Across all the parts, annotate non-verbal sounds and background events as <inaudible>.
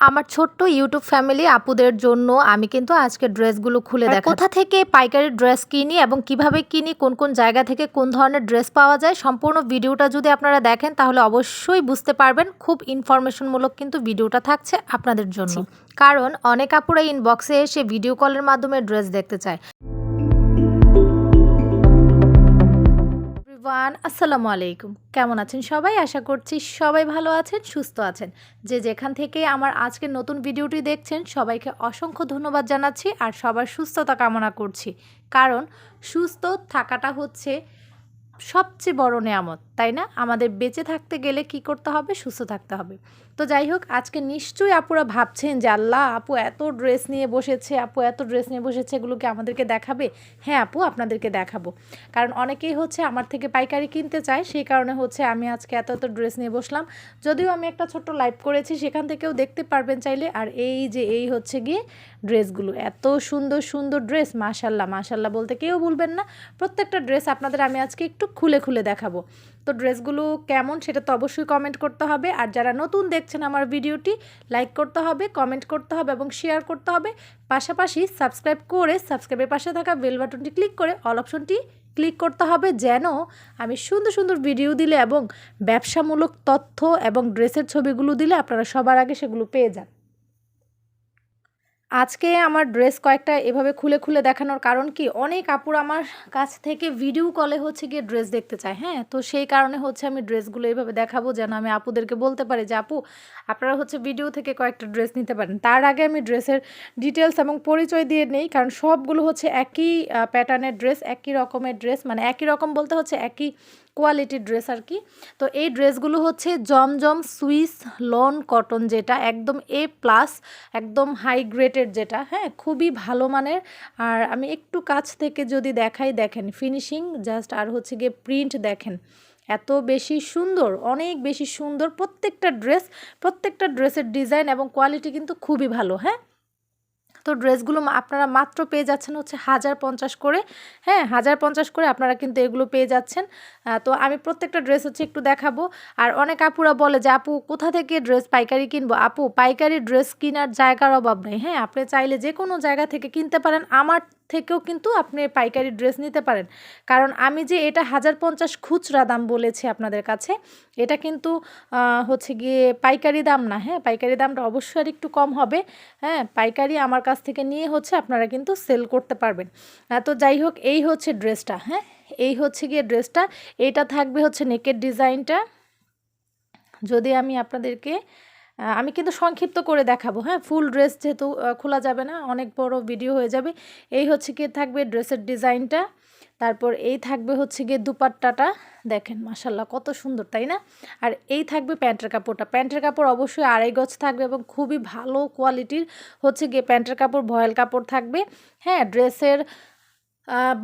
আমার ছোট্ট YouTube family আপুদের জন্য আমি কিন্তু আজকে ড্রেসগুলো খুলে দেখ কোথা থেকে পাইকারি ড্রেস কিনি এবং কীভাবে কিনি কোন কোন জায়গা থেকে কোন ধরনের ড্রেস পাওয়া যায় সম্পূর্ণ ভিডিওটা যদি আপনারা দেখেন তাহলে অবশ্যই বুঝতে পারবেন খুব ইনফরমেশনমূলক কিন্তু ভিডিওটা থাকছে আপনাদের জন্য। কারণ অনেক আপুরা ইনবক্সে এসে ভিডিও কলের মাধ্যমে ড্রেস দেখতে চায়। এভরিওয়ান, আসসালামু আলাইকুম। কেমন আছেন সবাই? আশা করছি সবাই ভালো আছেন, সুস্থ আছেন। যে যেখান থেকে আমার আজকে নতুন ভিডিওটি দেখছেন, সবাইকে অসংখ্য ধন্যবাদ জানাচ্ছি আর সবার সুস্থতা কামনা করছি। কারণ সুস্থ থাকাটা হচ্ছে সবচেয়ে বড় নেয়ামত। তাই না? আমাদের বেঁচে থাকতে গেলে কি করতে হবে? সুস্থ থাকতে হবে। তো যাই হোক, আজকে নিশ্চয়ই আপুরা ভাবছেন যে, আল্লাহ, আপু এত ড্রেস নিয়ে বসেছে, আপু এত ড্রেস নিয়ে বসেছে এগুলোকে আমাদেরকে দেখাবে? হ্যাঁ আপু, আপনাদেরকে দেখাবো। কারণ অনেকেই হচ্ছে আমার থেকে পাইকারি কিনতে চায়, সেই কারণে হচ্ছে আমি আজকে এত এত ড্রেস নিয়ে বসলাম। যদিও আমি একটা ছোট্ট লাইভ করেছি, সেখান থেকেও দেখতে পারবেন চাইলে। আর এই যে, এই হচ্ছে গিয়ে ড্রেসগুলো। এত সুন্দর সুন্দর ড্রেস মাশাল্লাহ মাশাল্লাহ বলতে কেউ বলবেন না। প্রত্যেকটা ড্রেস আপনাদের আমি আজকে একটু খুলে খুলে দেখাবো। তো ড্রেসগুলো কেমন সেটা তো অবশ্যই কমেন্ট করতে হবে। আর যারা নতুন দেখছেন আমার ভিডিওটি লাইক করতে হবে কমেন্ট করতে হবে এবং শেয়ার করতে হবে। পাশাপাশি সাবস্ক্রাইব করে সাবস্ক্রাইবের পাশে থাকা বেল বাটনটি ক্লিক করে অল অপশনটি ক্লিক করতে হবে যেন আমি সুন্দর সুন্দর ভিডিও দিলে এবং ব্যবসামূলক তথ্য এবং ড্রেসের ছবিগুলো দিলে আপনারা সবার আগে সেগুলো পেয়ে যান। আজকে আমার ড্রেস কয়েকটা এভাবে খুলে খুলে দেখানোর কারণ কি? অনেক আপুর আমার কাছ থেকে ভিডিও কলে হচ্ছে গিয়ে ড্রেস দেখতে চায় হ্যাঁ? তো সেই কারণে হচ্ছে আমি ড্রেসগুলো এইভাবে দেখাবো যেন আমি আপুদেরকে বলতে পারি যে, আপু, আপনারা হচ্ছে ভিডিও থেকে কয়েকটা ড্রেস নিতে পারেন। তার আগে আমি ড্রেসের ডিটেলস এবং পরিচয় দিয়ে নেই, কারণ সবগুলো হচ্ছে একই প্যাটার্নের ড্রেস, একই রকমের ড্রেস মানে একই রকম বলতে হচ্ছে একই কোয়ালিটির ড্রেস আর কি। তো এই ড্রেসগুলো হচ্ছে জমজম সুইস লন কটন যেটা, একদম এ প্লাস একদম হাই গ্রেডের যেটা হ্যাঁ খুবই ভালো মানের। আর আমি একটু কাছ থেকে যদি দেখাই, দেখেন ফিনিশিং জাস্ট আর হচ্ছে গিয়ে প্রিন্ট দেখেন, এত বেশি সুন্দর, অনেক বেশি সুন্দর প্রত্যেকটা ড্রেস, প্রত্যেকটা ড্রেসের ডিজাইন এবং কোয়ালিটি কিন্তু খুবই ভালো হ্যাঁ। তো ড্রেসগুলো আপনারা মাত্র পেয়ে যাচ্ছেন হচ্ছে হাজার পঞ্চাশ করে হ্যাঁ হাজার পঞ্চাশ করে আপনারা কিন্তু এগুলো পেয়ে যাচ্ছেন। তো আমি প্রত্যেকটা ড্রেস হচ্ছে একটু দেখাবো। আর অনেক আপুরা বলে যে, আপু, কোথা থেকে ড্রেস পাইকারি কিনবো? আপু, পাইকারি ড্রেস কেনার জায়গার অভাব নেই। হ্যাঁ আপনি চাইলে যে কোনো জায়গা থেকে কিনতে পারেন। আমার থেকেও কিন্তু আপনি পাইকারি ড্রেস নিতে পারেন। কারণ আমি যে এটা হাজার পঞ্চাশ খুচরা দাম বলেছি আপনাদের কাছে, এটা কিন্তু হচ্ছে গিয়ে পাইকারি দাম না। হ্যাঁ পাইকারি দামটা অবশ্যই আর একটু কম হবে। হ্যাঁ পাইকারি আমার কাছ থেকে নিয়ে হচ্ছে আপনারা কিন্তু সেল করতে পারবেন। তো যাই হোক, এই হচ্ছে ড্রেসটা হ্যাঁ? এই হচ্ছে গিয়ে ড্রেসটা। এইটা থাকবে হচ্ছে নেকের ডিজাইনটা। যদি আমি আপনাদেরকে আমি কিন্তু সংক্ষিপ্ত করে দেখাবো হ্যাঁ? ফুল ড্রেস যেহেতু খোলা যাবে না, অনেক বড় ভিডিও হয়ে যাবে। এই হচ্ছে গিয়ে থাকবে ড্রেসের ডিজাইনটা। তারপর এই থাকবে হচ্ছে গিয়ে দুপাট্টাটা। দেখেন মাসাল্লাহ কত সুন্দর, তাই না? আর এই থাকবে প্যান্টের কাপড়টা। প্যান্টের কাপড় অবশ্যই আড়াই গজ থাকবে এবং খুবই ভালো কোয়ালিটির হচ্ছে গিয়ে প্যান্টের কাপড়, ভয়েল কাপড় থাকবে। হ্যাঁ ড্রেসের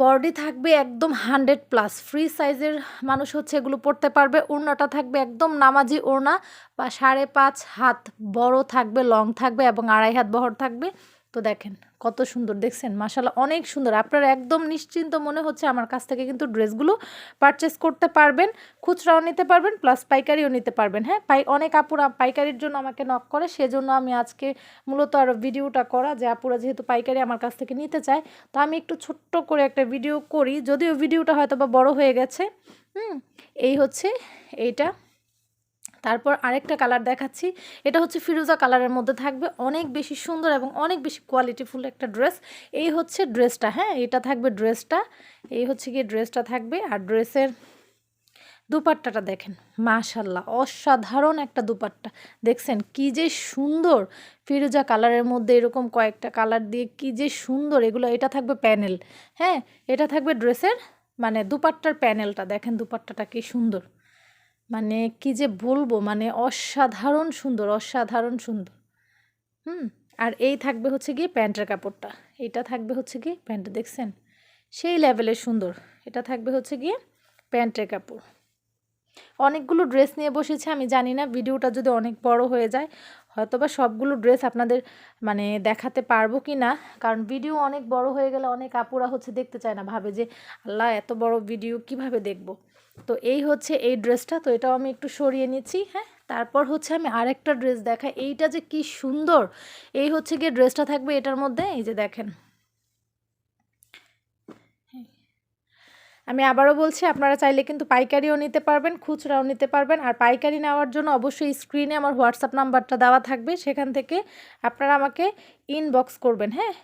বডি থাকবে একদম হান্ড্রেড প্লাস। ফ্রি সাইজের মানুষ হচ্ছে এগুলো পড়তে পারবে। ওড়নাটা থাকবে একদম নামাজি ওড়না বা সাড়ে পাঁচ হাত বড় থাকবে, লং থাকবে এবং আড়াই হাত বহর থাকবে। তো দেখেন, কত সুন্দর, দেখছেন? মাসাল্লাহ অনেক সুন্দর। আপনারা একদম নিশ্চিন্ত মনে হচ্ছে আমার কাছ থেকে কিন্তু ড্রেসগুলো পারচেস করতে পারবেন, খুচরাও নিতে পারবেন প্লাস পাইকারিও নিতে পারবেন। হ্যাঁ পাই, অনেক আপুরা পাইকারির জন্য আমাকে নক করে, সেজন্য আমি আজকে মূলত আরও ভিডিওটা করা যে আপুরা যেহেতু পাইকারি আমার কাছ থেকে নিতে চায়, তো আমি একটু ছোট্ট করে একটা ভিডিও করি। যদিও ভিডিওটা হয়তো বা বড় হয়ে গেছে, হুম, এই হচ্ছে, এইটা। তারপর আরেকটা কালার দেখাচ্ছি। এটা হচ্ছে ফিরোজা কালারের মধ্যে থাকবে। অনেক বেশি সুন্দর এবং অনেক বেশি কোয়ালিটিফুল একটা ড্রেস এই হচ্ছে ড্রেসটা হ্যাঁ? এটা থাকবে ড্রেসটা এই হচ্ছে গিয়ে ড্রেসটা থাকবে। আর ড্রেসের দুপাট্টাটা দেখেন মাশাল্লাহ অসাধারণ একটা দুপাট্টা। দেখছেন কি যে সুন্দর। ফিরোজা কালারের মধ্যে এরকম কয়েকটা কালার দিয়ে কি যে সুন্দর। এগুলো, এটা থাকবে প্যানেল হ্যাঁ? এটা থাকবে ড্রেসের মানে দুপাট্টার প্যানেলটা দেখেন দুপাট্টাটা কি সুন্দর। মানে কি যে বলব মানে অসাধারণ সুন্দর অসাধারণ সুন্দর। হুম? আর এই থাকবে হচ্ছে গিয়ে প্যান্টের কাপড়টা। এটা থাকবে হচ্ছে গিয়ে প্যান্ট দেখছেন? সেই লেভেলের সুন্দর। এটা থাকবে হচ্ছে গিয়ে প্যান্টের কাপড়। অনেকগুলো ড্রেস নিয়ে বসেছে, আমি জানি না, ভিডিওটা যদি অনেক বড় হয়ে যায় হয়তো বা সবগুলো ড্রেস আপনাদের মানে দেখাতে পারব কি না? কারণ ভিডিও অনেক বড় হয়ে গেলে অনেক আপুরা হচ্ছে দেখতে চায় না, ভাবে যে, আল্লাহ, এত বড় ভিডিও কীভাবে দেখব? তো এই হচ্ছে এই ড্রেসটা, তো এটাও আমি একটু সরিয়ে নিচ্ছি হ্যাঁ? তারপর হচ্ছে আমি আরেকটা ড্রেস দেখাই। এইটা যে কি সুন্দর! এই হচ্ছে গিয়ে ড্রেসটা থাকবে এটার মধ্যে, এই যে দেখেন। আমি আবারও বলছি, আপনারা চাইলে কিন্তু পাইকারিও নিতে পারবেন, খুচরাও নিতে পারবেন, আর পাইকারি নেওয়ার জন্য অবশ্যই স্ক্রিনে আমার হোয়াটসঅ্যাপ নাম্বারটা দেওয়া থাকবে, সেখান থেকে আপনারা আমাকে ইনবক্স করবেন হ্যাঁ?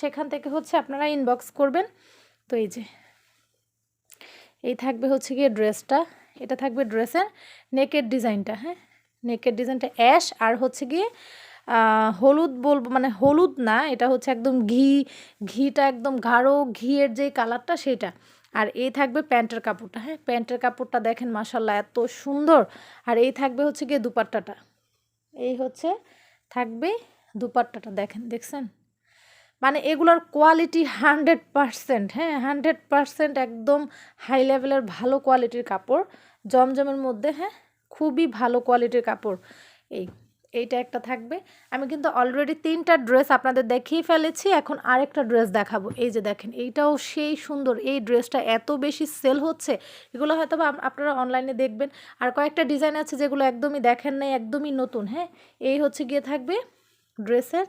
সেখান থেকে হচ্ছে আপনারা ইনবক্স করবেন। তো এই যে এই থাকবে হচ্ছে গিয়ে ড্রেসটা, এটা থাকবে ড্রেসের নেকের ডিজাইনটা হ্যাঁ? নেকের ডিজাইনটা অ্যাশ আর হচ্ছে গিয়ে হলুদ বলব মানে হলুদ না, এটা হচ্ছে একদম ঘি, ঘিটা একদম গাঢ় ঘিয়ের যেই কালারটা সেটা। আর এই থাকবে প্যান্টের কাপড়টা হ্যাঁ? প্যান্টের কাপড়টা দেখেন মাসাল্লাহ এত সুন্দর। আর এই থাকবে হচ্ছে গিয়ে দুপাট্টাটা। এই হচ্ছে, থাকবে দুপাট্টাটা, দেখেন, দেখছেন? মানে এগুলোর কোয়ালিটি হান্ড্রেড পারসেন্ট হ্যাঁ হান্ড্রেড পারসেন্ট একদম হাই লেভেলের ভালো কোয়ালিটির কাপড়। জমজমের মধ্যে হ্যাঁ খুবই ভালো কোয়ালিটির কাপড়। এই, এইটা একটা থাকবে। আমি কিন্তু অলরেডি তিনটা ড্রেস আপনাদের দেখিয়ে ফেলেছি, এখন আরেকটা ড্রেস দেখাবো। এই যে দেখেন, এইটাও সেই সুন্দর। এই ড্রেসটা এত বেশি সেল হচ্ছে, এগুলো হয়তো আপনারা অনলাইনে দেখবেন। আর কয়েকটা ডিজাইন আছে যেগুলো একদমই দেখেন নাই, একদমই নতুন হ্যাঁ। এই হচ্ছে গিয়ে থাকবে ড্রেসের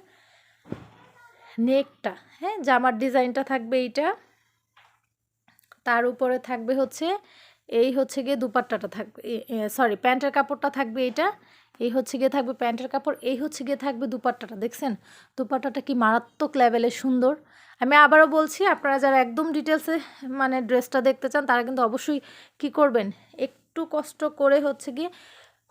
নেকটা হ্যাঁ জামার ডিজাইনটা থাকবে এইটা। তার উপরে থাকবে হচ্ছে, এই হচ্ছে গিয়ে দুপাট্টাটা থাকবে সরি প্যান্টের কাপড়টা থাকবে এইটা, এই হচ্ছে গিয়ে থাকবে প্যান্টের কাপড়, এই হচ্ছে গিয়ে থাকবে দুপাট্টাটা, দেখছেন? দুপাট্টাটা কি মারাত্মক লেভেলে সুন্দর। আমি আবারও বলছি, আপনারা যারা একদম ডিটেলসে মানে ড্রেসটা দেখতে চান, তারা কিন্তু অবশ্যই কি করবেন? একটু কষ্ট করে হচ্ছে গিয়ে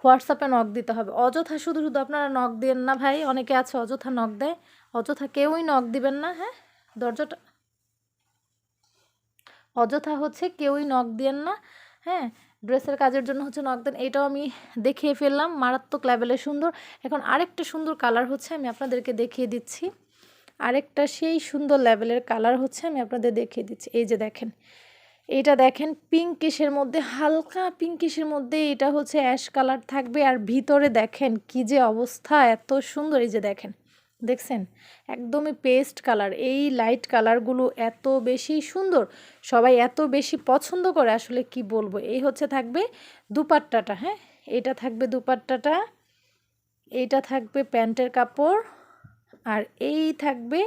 হোয়াটসঅ্যাপে নক দিতে হবে। অযথা শুধু শুধু আপনারা নক দেন না ভাই, অনেকে আছে অযথা নক দেয়। অযথা কেউই নখ দিবেন না হ্যাঁ? দরজাটা অযথা হচ্ছে কেউই নখ দিয়েন না হ্যাঁ? ড্রেসের কাজের জন্য হচ্ছে নখ দেন, এটাও আমি দেখিয়ে ফেললাম, মারাত্মক লেভেলের সুন্দর। এখন আরেকটা সুন্দর কালার হচ্ছে, আমি আপনাদেরকে দেখিয়ে দিচ্ছি। আরেকটা সেই সুন্দর লেভেলের কালার হচ্ছে, আমি আপনাদের দেখিয়ে দিচ্ছি। এই যে দেখেন এইটা দেখেন পিঙ্কিশের মধ্যে, হালকা পিঙ্কিশের মধ্যে এটা হচ্ছে অ্যাশ কালার থাকবে। আর ভিতরে দেখেন কি যে অবস্থা, এত সুন্দর, এই যে দেখেন। দেখছেন? একদমই পেস্ট কালার এই লাইট কালারগুলো এত বেশি সুন্দর, সবাই এত বেশি পছন্দ করে, আসলে কি বলব? এই হচ্ছে থাকবে দুপাট্টাটা হ্যাঁ? এটা থাকবে দুপাট্টাটা, এইটা থাকবে প্যান্টের কাপড়, আর এই থাকবে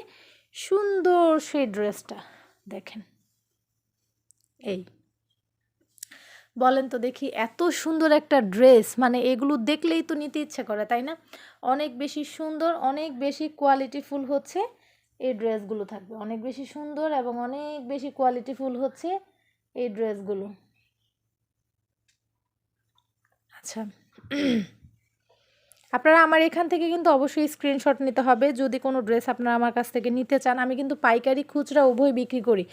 সুন্দর সেই ড্রেসটা দেখেন। এই। বলেন তো দেখি, এত সুন্দর একটা ড্রেস মানে এগুলো দেখলেই তো নিতে ইচ্ছে করে, তাই না? অনেক বেশি সুন্দর, অনেক বেশি কোয়ালিটিফুল হচ্ছে এই ড্রেসগুলো থাকবে। অনেক বেশি সুন্দর এবং অনেক বেশি কোয়ালিটিফুল হচ্ছে এই ড্রেসগুলো। আচ্ছা। আপনারা আমার এখান থেকে কিন্তু অবশ্যই স্ক্রিনশট নিতে হবে। যদি কোনো ড্রেস আপনারা আমার কাছ থেকে নিতে চান, আমি কিন্তু পাইকারি খুচরা উভয় বিক্রি করি।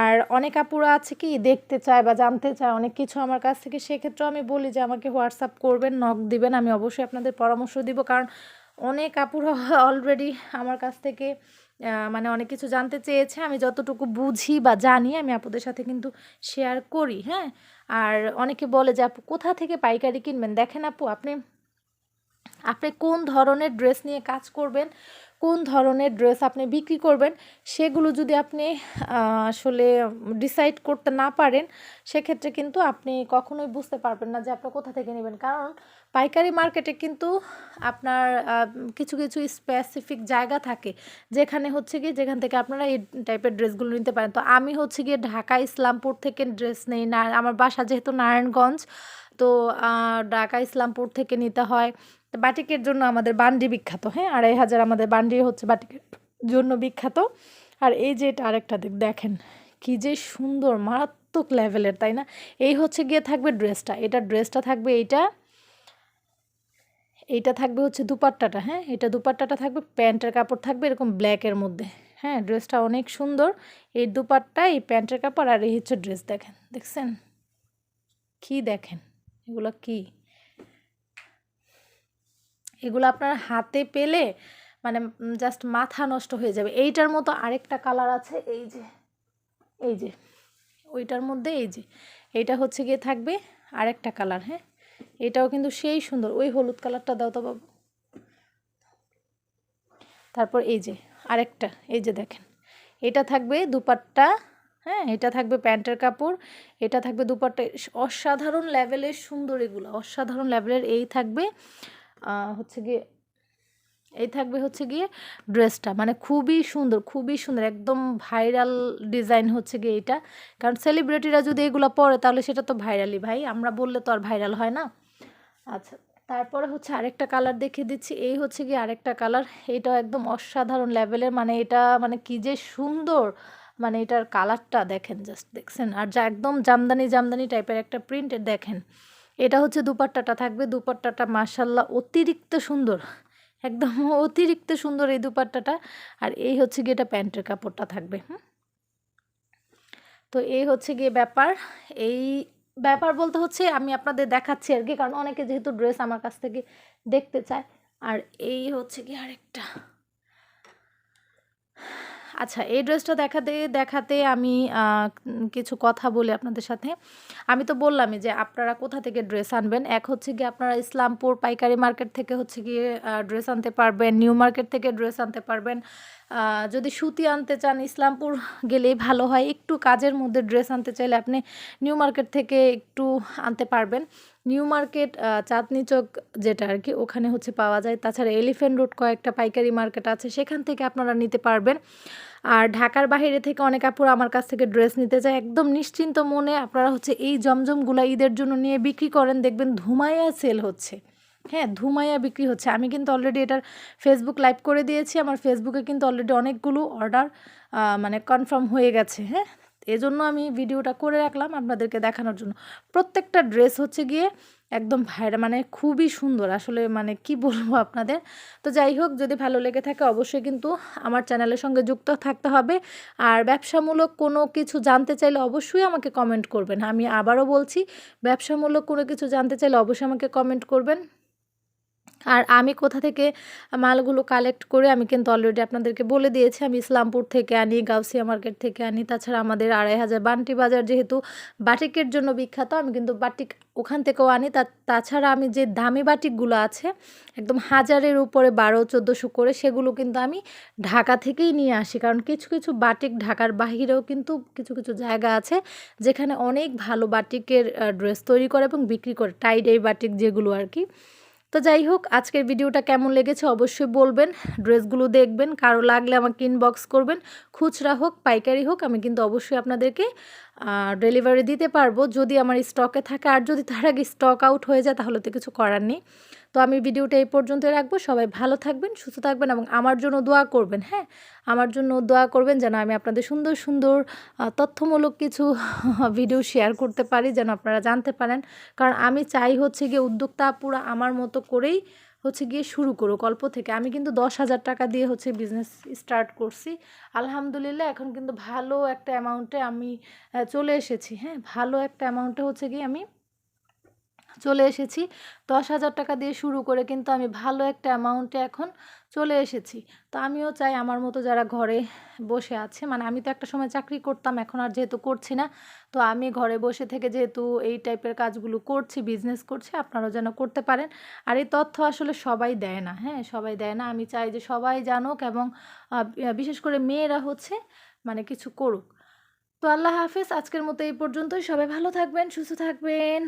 আর অনেক আপুরা আছে কি, দেখতে চায় বা জানতে চায়, অনেক কিছু আমার কাছ থেকে, সেক্ষেত্রেও আমি বলি যে আমাকে হোয়াটসঅ্যাপ করবেন নক দিবেন, আমি অবশ্যই আপনাদের পরামর্শ দিব। কারণ অনেক আপুরা অলরেডি আমার কাছ থেকে মানে অনেক কিছু জানতে চেয়েছে। আমি যতটুকু বুঝি বা জানি, আমি আপুদের সাথে কিন্তু শেয়ার করি হ্যাঁ? আর অনেকে বলে যে, আপু, কোথা থেকে পাইকারি কিনবেন? দেখেন আপু, আপনি আপনি কোন ধরনের ড্রেস নিয়ে কাজ করবেন, কোন ধরনের ড্রেস আপনি বিক্রি করবেন, সেগুলো যদি আপনি আসলে ডিসাইড করতে না পারেন, সেক্ষেত্রে কিন্তু আপনি কখনোই বুঝতে পারবেন না যে আপনি কোথা থেকে নেবেন। কারণ পাইকারি মার্কেটে কিন্তু আপনার কিছু কিছু স্পেসিফিক জায়গা থাকে, যেখানে হচ্ছে গিয়ে যেখান থেকে আপনারা এই টাইপের ড্রেসগুলো নিতে পারেন। তো আমি হচ্ছে গিয়ে ঢাকা, ইসলামপুর থেকে ড্রেস নেই, না, আমার বাসা যেহেতু নারায়ণগঞ্জ, তো ঢাকা, ইসলামপুর থেকে নিতে হয়। বাটিকের জন্য আমাদের বান্ডি বিখ্যাত হ্যাঁ? আড়াই হাজার আমাদের বান্ডি হচ্ছে বাটিকের জন্য বিখ্যাত। আর এই যে এটা আরেকটা দিক, দেখেন কি যে সুন্দর, মারাত্মক লেভেলের, তাই না? এই হচ্ছে গিয়ে থাকবে ড্রেসটা, এটা ড্রেসটা থাকবে এইটা এইটা থাকবে হচ্ছে দুপাট্টাটা হ্যাঁ? এটা দুপাট্টাটা থাকবে, প্যান্টের কাপড় থাকবে এরকম ব্ল্যাকের মধ্যে হ্যাঁ? ড্রেসটা অনেক সুন্দর, এই দুপাট্টা, এই প্যান্টের কাপড়, আর এই হচ্ছে ড্রেস, দেখেন, দেখছেন? কি দেখেন? এগুলো কি? এগুলো আপনার হাতে পেলে মানে জাস্ট মাথা নষ্ট হয়ে যাবে। এইটার মতো আরেকটা কালার আছে, এই যে এই যে, ওইটার মধ্যে এই যে, এইটা হচ্ছে গিয়ে থাকবে আরেকটা কালার হ্যাঁ? এটাও কিন্তু সেই সুন্দর, ওই হলুদ কালারটা দাও তো বাবু। তারপর এই যে, আরেকটা, এই যে দেখেন, এটা থাকবে দুপাট্টা হ্যাঁ? এটা থাকবে প্যান্টের কাপড়, এটা থাকবে দুপাট্টা অসাধারণ লেভেলের সুন্দর এগুলো, অসাধারণ লেভেলের এই থাকবে হচ্ছে গিয়ে, এই থাকবে হচ্ছে গিয়ে ড্রেসটা। মানে খুবই সুন্দর খুবই সুন্দর, একদম ভাইরাল ডিজাইন হচ্ছে গিয়ে এইটা কারণ সেলিব্রিটিরা যদি এগুলো পরে, তাহলে সেটা তো ভাইরালই ভাই। আমরা বললে তো আর ভাইরাল হয় না। আচ্ছা তারপরে হচ্ছে আরেকটা কালার দেখিয়ে দিচ্ছি। এই হচ্ছে গিয়ে আরেকটা কালার এইটাও একদম অসাধারণ লেভেলের মানে এটা মানে কি যে সুন্দর! মানে এটার কালারটা দেখেন জাস্ট দেখছেন। আর যা একদম জামদানি জামদানি টাইপের একটা প্রিন্ট দেখেন। এটা হচ্ছে দুপাট্টাটা, থাকবে দুপাট্টাটা মার্শাল্লাহ অতিরিক্ত সুন্দর। একদম অতিরিক্ত সুন্দর এই দুপাট্টাটা। আর এই হচ্ছে গিয়ে এটা প্যান্টের কাপড়টা থাকবে, হুম? তো এই হচ্ছে গিয়ে ব্যাপার। এই ব্যাপার বলতে হচ্ছে আমি আপনাদের দেখাচ্ছি আর কি, কারণ অনেকে যেহেতু ড্রেস আমার কাছ থেকে দেখতে চায়। আর এই হচ্ছে কি আরেকটা। আচ্ছা এই ড্রেসটা দেখাতে দেখাতে আমি কিছু কথা বলি আপনাদের সাথে। আমি তো বললামই যে আপনারা কোথা থেকে ড্রেস আনবেন? এক হচ্ছে গিয়ে আপনারা ইসলামপুর পাইকারি মার্কেট থেকে হচ্ছে গিয়ে ড্রেস আনতে পারবেন, নিউ মার্কেট থেকে ড্রেস আনতে পারবেন। যদি সুতি আনতে চান ইসলামপুর গেলেই ভালো হয়। একটু কাজের মধ্যে ড্রেস আনতে চাইলে আপনি নিউ মার্কেট থেকে একটু আনতে পারবেন। নিউ মার্কেট চাঁদনি চক যেটা আর কি, ওখানে হচ্ছে পাওয়া যায়। তাছাড়া এলিফেন্ট রোড কয়েকটা পাইকারি মার্কেট আছে, সেখান থেকে আপনারা নিতে পারবেন। আর ঢাকার বাহিরে থেকে অনেক আপুরা আমার কাছ থেকে ড্রেস নিতে চায়। একদম নিশ্চিন্ত মনে আপনারা হচ্ছে এই জমজমগুলো ঈদের জন্য নিয়ে বিক্রি করেন। দেখবেন ধুমাইয়া সেল হচ্ছে। হ্যাঁ ধুমাইয়া বিক্রি হচ্ছে। আমি কিন্তু অলরেডি এটার ফেসবুক লাইভ করে দিয়েছি। আমার ফেসবুকে কিন্তু অলরেডি অনেকগুলো অর্ডার মানে কনফার্ম হয়ে গেছে হ্যাঁ? এজন্য আমি ভিডিওটা করে রাখলাম আপনাদেরকে দেখানোর জন্য। প্রত্যেকটা ড্রেস হচ্ছে গিয়ে একদম ভাইরা মানে খুবই সুন্দর। আসলে মানে কি বলব আপনাদের? তো যাই হোক, যদি ভালো লেগে থাকে অবশ্যই কিন্তু আমার চ্যানেলের সঙ্গে যুক্ত থাকতে হবে। আর ব্যবসামূলক কোনো কিছু জানতে চাইলে অবশ্যই আমাকে কমেন্ট করবেন। আমি আবারও বলছি, ব্যবসামূলক কোনো কিছু জানতে চাইলে অবশ্যই আমাকে কমেন্ট করবেন। আর আমি কোথা থেকে মালগুলো কালেক্ট করে আমি কিন্তু অলরেডি আপনাদেরকে বলে দিয়েছি, আমি ইসলামপুর থেকে আনি, গাউসিয়া মার্কেট থেকে আনি, তাছাড়া আমাদের আড়াই হাজার বান্টি বাজার যেহেতু বাটিকের জন্য বিখ্যাত, আমি কিন্তু বাটিক ওখান থেকেও আনি। তা, তাছাড়া আমি যে দামি বাটিকগুলো আছে, একদম হাজারের উপরে বারো, চোদ্দোশো করে, সেগুলো কিন্তু আমি ঢাকা থেকেই নিয়ে আসি। কারণ কিছু কিছু বাটিক ঢাকার বাহিরেও কিন্তু কিছু কিছু জায়গা আছে, যেখানে অনেক ভালো বাটিকের ড্রেস তৈরি করে এবং বিক্রি করে টাইড এই বাটিক যেগুলো আর কি। তো যাই হোক, আজকের ভিডিওটা কেমন লেগেছে অবশ্যই বলবেন। ড্রেসগুলো দেখবেন, কারও লাগলে আমাকে ইনবক্স করবেন। খুচরা হোক, পাইকারি হোক, আমি কিন্তু অবশ্যই আপনাদেরকে ডেলিভারি দিতে পারব যদি আমার স্টকে থাকে। আর যদি তার আগে স্টক আউট হয়ে যায়, তাহলে তো কিছু করার নেই। তো আমি ভিডিওটা এই পর্যন্ত রাখব। সবাই ভালো থাকবেন, সুস্থ থাকবেন এবং আমার জন্য দোয়া করবেন হ্যাঁ? আমার জন্য দোয়া করবেন যেন আমি আপনাদের সুন্দর সুন্দর তথ্যমূলক কিছু <laughs> ভিডিও শেয়ার করতে পারি, যেন আপনারা জানতে পারেন। কারণ আমি চাই হচ্ছে গিয়ে উদ্যোক্তা পুরো আমার মতো করেই হচ্ছে গিয়ে শুরু করো অল্প থেকে। আমি কিন্তু দশ হাজার টাকা দিয়ে হচ্ছে বিজনেস স্টার্ট করছি। আলহামদুলিল্লাহ, এখন কিন্তু ভালো একটা অ্যামাউন্টে আমি চলে এসেছি। হ্যাঁ ভালো একটা অ্যামাউন্টে হচ্ছে গিয়ে আমি চলে এসেছি। দশ হাজার টাকা দিয়ে শুরু করে কিন্তু আমি ভালো একটা অ্যামাউন্টে এখন চলে এসেছি। তো আমিও চাই আমার মতো যারা ঘরে বসে আছে মানে আমি তো একটা সময় চাকরি করতাম, এখন আর যেহেতু করছি না, তো আমি ঘরে বসে থেকে যেহেতু এই টাইপের কাজগুলো করছি বিজনেস করছি, আপনারাও যেন করতে পারেন। আর এই তথ্য আসলে সবাই দেয় না হ্যাঁ সবাই দেয় না। আমি চাই যে সবাই জানুক এবং বিশেষ করে মেয়েরা হচ্ছে মানে কিছু করুক। তো আল্লাহ হাফেজ, আজকের মতো এই পর্যন্তই। সবাই ভালো থাকবেন, সুস্থ থাকবেন।